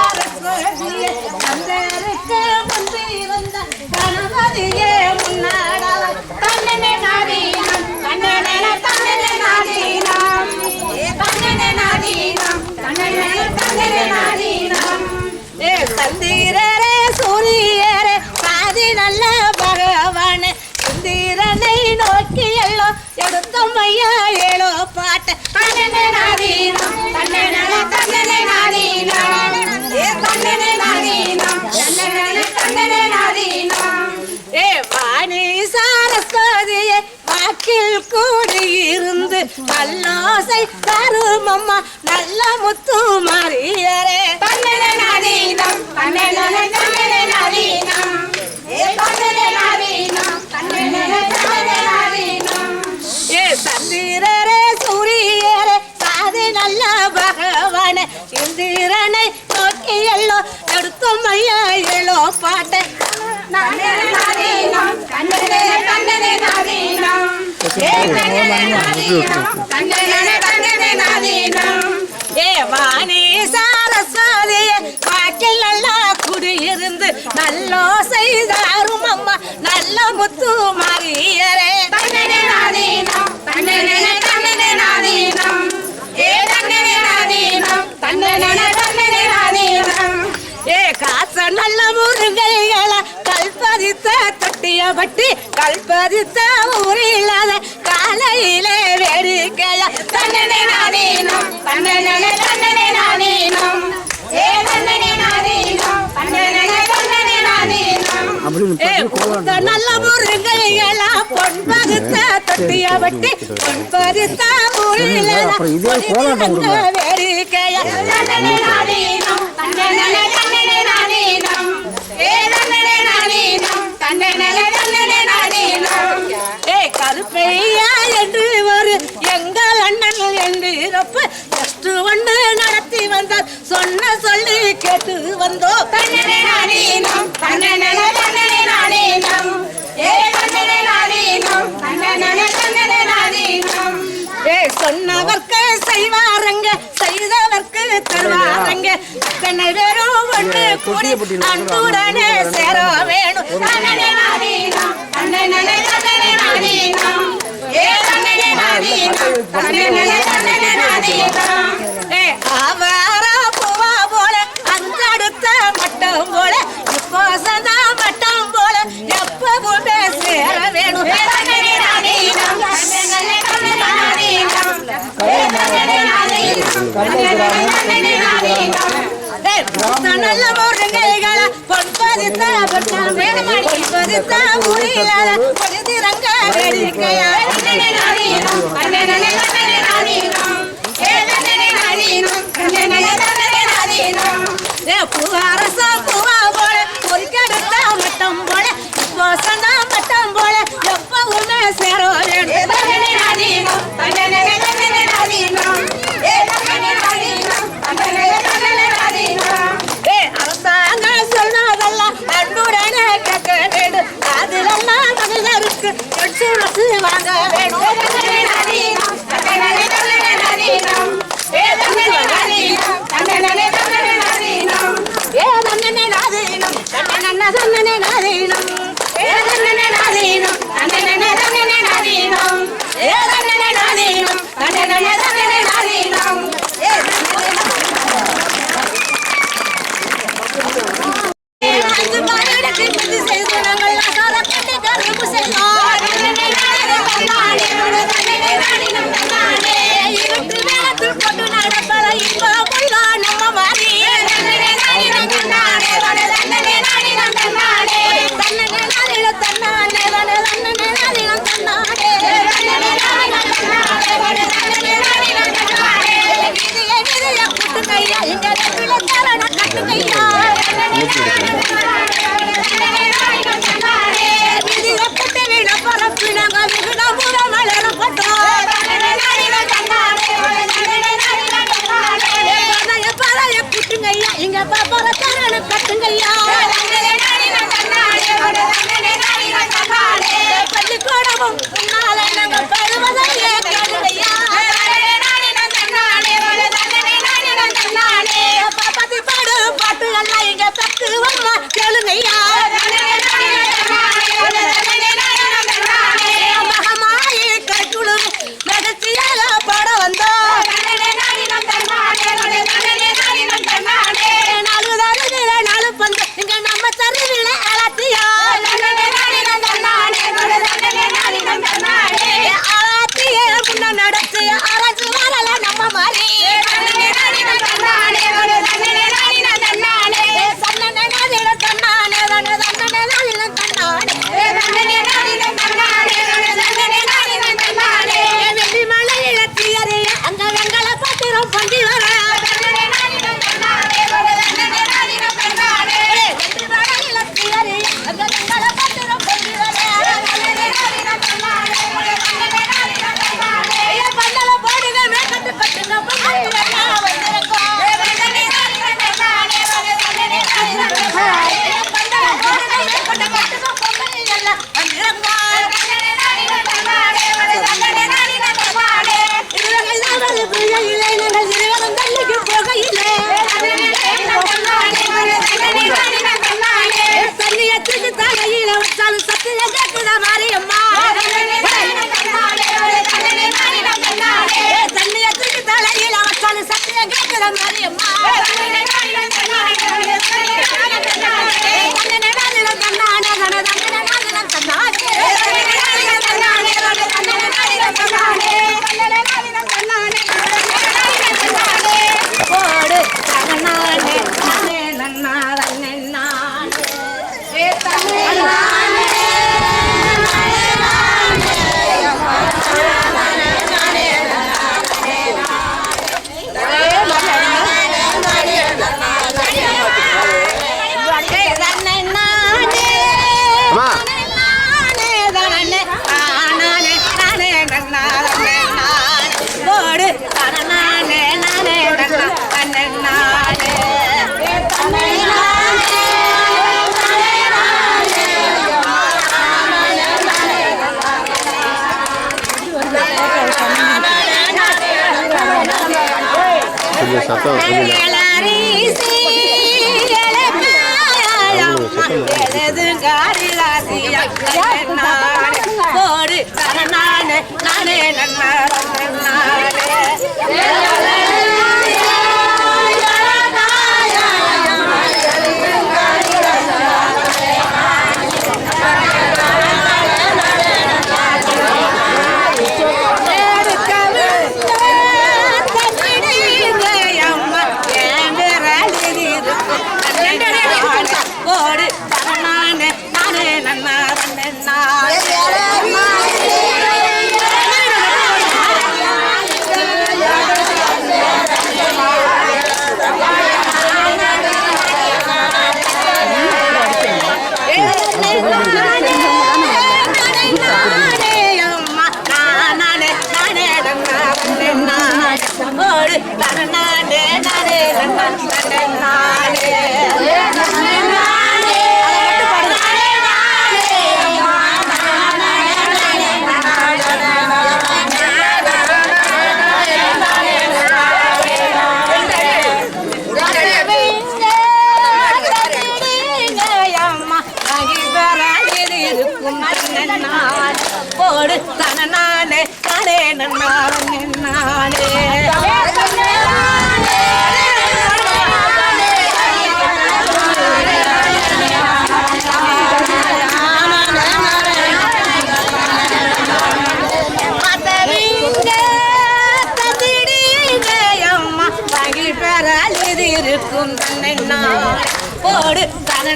சரஸ்வதியே முன்பு இருந்த கணபதியே முன்னாடவர் தன்னனே நாதீனம் தன்னனே தன்னனே நாதீனம் ஏ தன்னனே ஏ நல்லாசை தரும் அம்மா நல்ல முத்து மாறியரே. நாதீனம் ஏ தன்னனே நாதீனம் தன்னனே தன்னனே நாதீனம் ஏ சந்திரரே சூரியரே சாதி நல்ல பகவானே இந்திரனை எடுத்தோம் ஐயா எல்லோ பாட்டை நன்னே சாரஸ்வதியே வாக்கில் நல்லா குடியிருந்து நல்லோ செய்தாரும் அம்மா நல்ல முத்து மாறியரே. தொட்டிய பட்டி கல்பதித்த ஊரில்லாத காலையிலே வேடிக்கைய? தன்னனே நாதீனம் தன்னனே தன்னனே பூத்த நல்ல முருங்கைகள பொன் பகுத்த தொட்டிய பட்டி பொன் கோலாட்டம் கொடுங்க. வேடிக்கைய? தன்னனே நாதீனம் தன்னனே தன்னனே நாதீனம் ஏ தன்னனே நாதீனம் தன்னனே தன்னனே நாதீனம் ஏ கருப்பையா என்று ஒரு எங்கள் அண்ணன் என்று இருப்பு ஜஸ்ட் ஒன்று நடத்தி வந்தார். சொன்ன சொல்லி கேட்டு வந்தோம் தன்னனே நாதீனம் தன்னனே தன்னனே நாதீனம் ஏ தன்னனே நாதீனம் தன்னனே தன்னனே நாதீனம் ஏ சொன்னவர்க்கு செய்வாரங்க செய்தவர்க்கு தருவாரங்க. அத்தனை பேரும் ஒன்று கூடி அன்புடனே சேர வேணும். தன்னனே நாதீனம் தன்னனே தன்னனே நாதீனம் ஏ தன்னனே நாதீனம் தன்னனே தன்னனே நாதீனம் ஏ ஆவாரா நல்ல தன்னனே நாதீனம் தன்னனே தன்னனே நாதீனம் ஏ பூவாரச பூவா போல பொறிக்கெடுத்த மட்டம் போல இப்போ சந்தா மட்டம் போல எப்பவுமே 算我徒的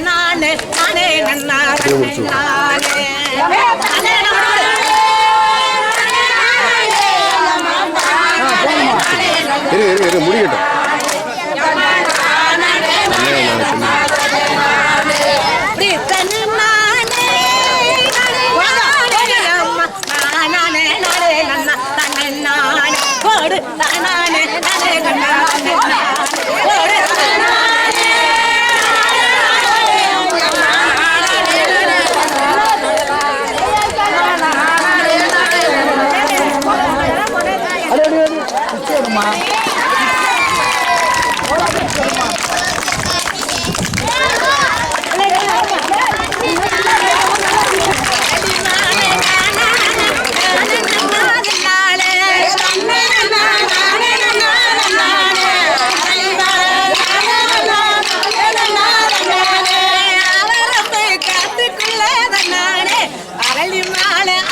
நானே நானே நானே. நானே இரு இரு இரு முடிக்கட்டும். 咋了。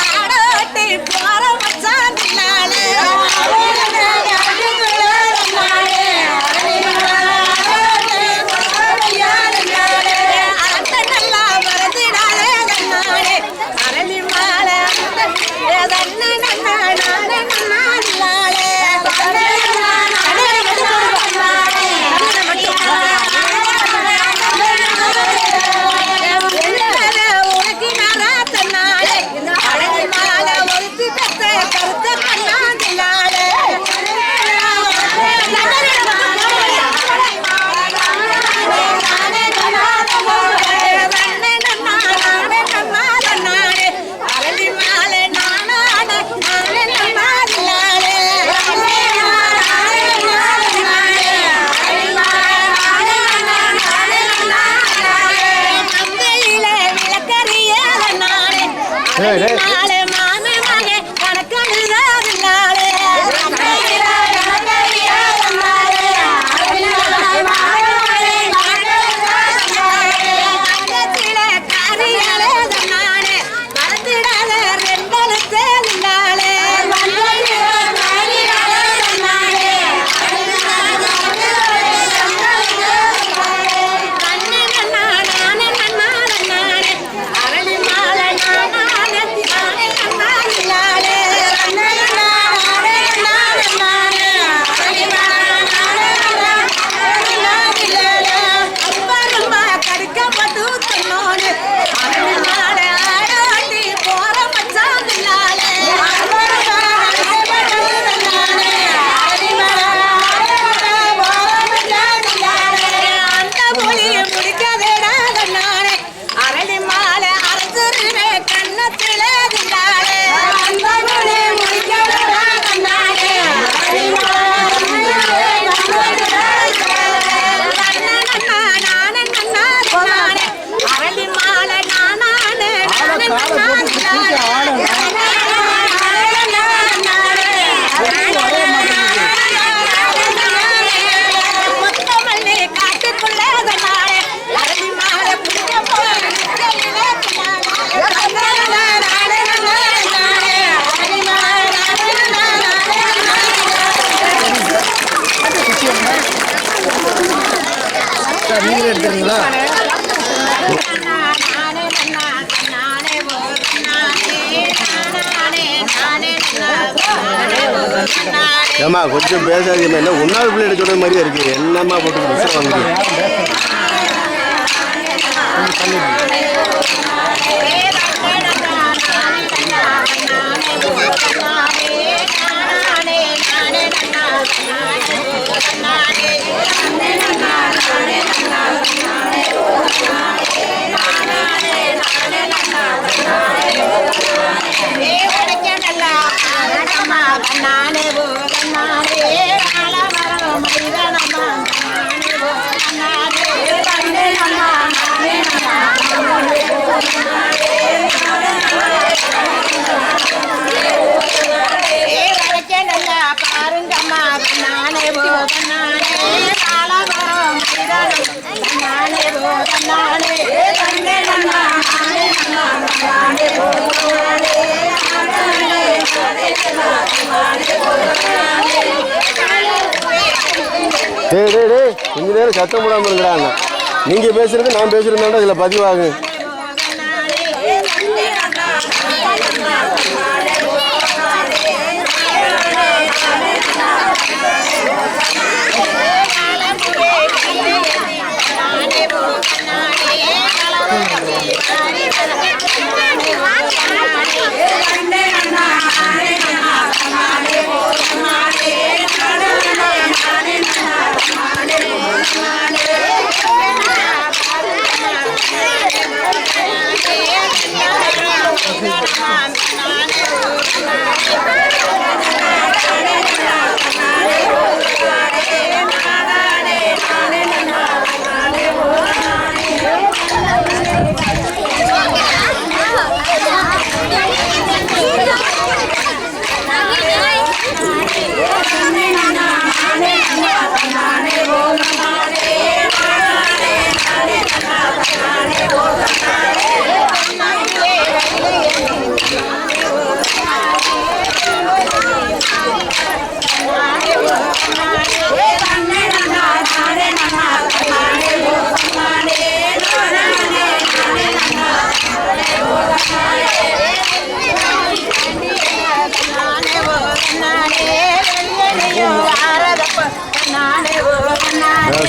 நீங்களே எடுத்துறீங்களா ஏமா கொஞ்சம் பேசாதீங்க. என்ன உன்னாள் பிள்ளைகிட்ட எடுக்கிற மாதிரியே இருக்கு. என்னம்மா போட்டு மிஸ் நானே நானே நானே டே டே டே கொஞ்ச நேரம் சத்தம் போடாமல் இருக்கடா நீங்கள் பேசுகிறது நான் பேசுகிறதாண்டா இதில் பதிவாகும்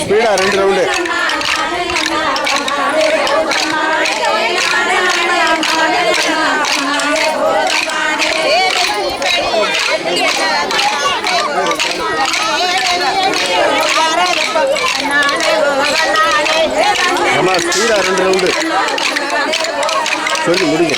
ஸ்பீடா ரெண்டு ரவுண்டு அம்மா ஸ்பீடா ரெண்டு ரவுண்டு சொல்லி முடிங்க.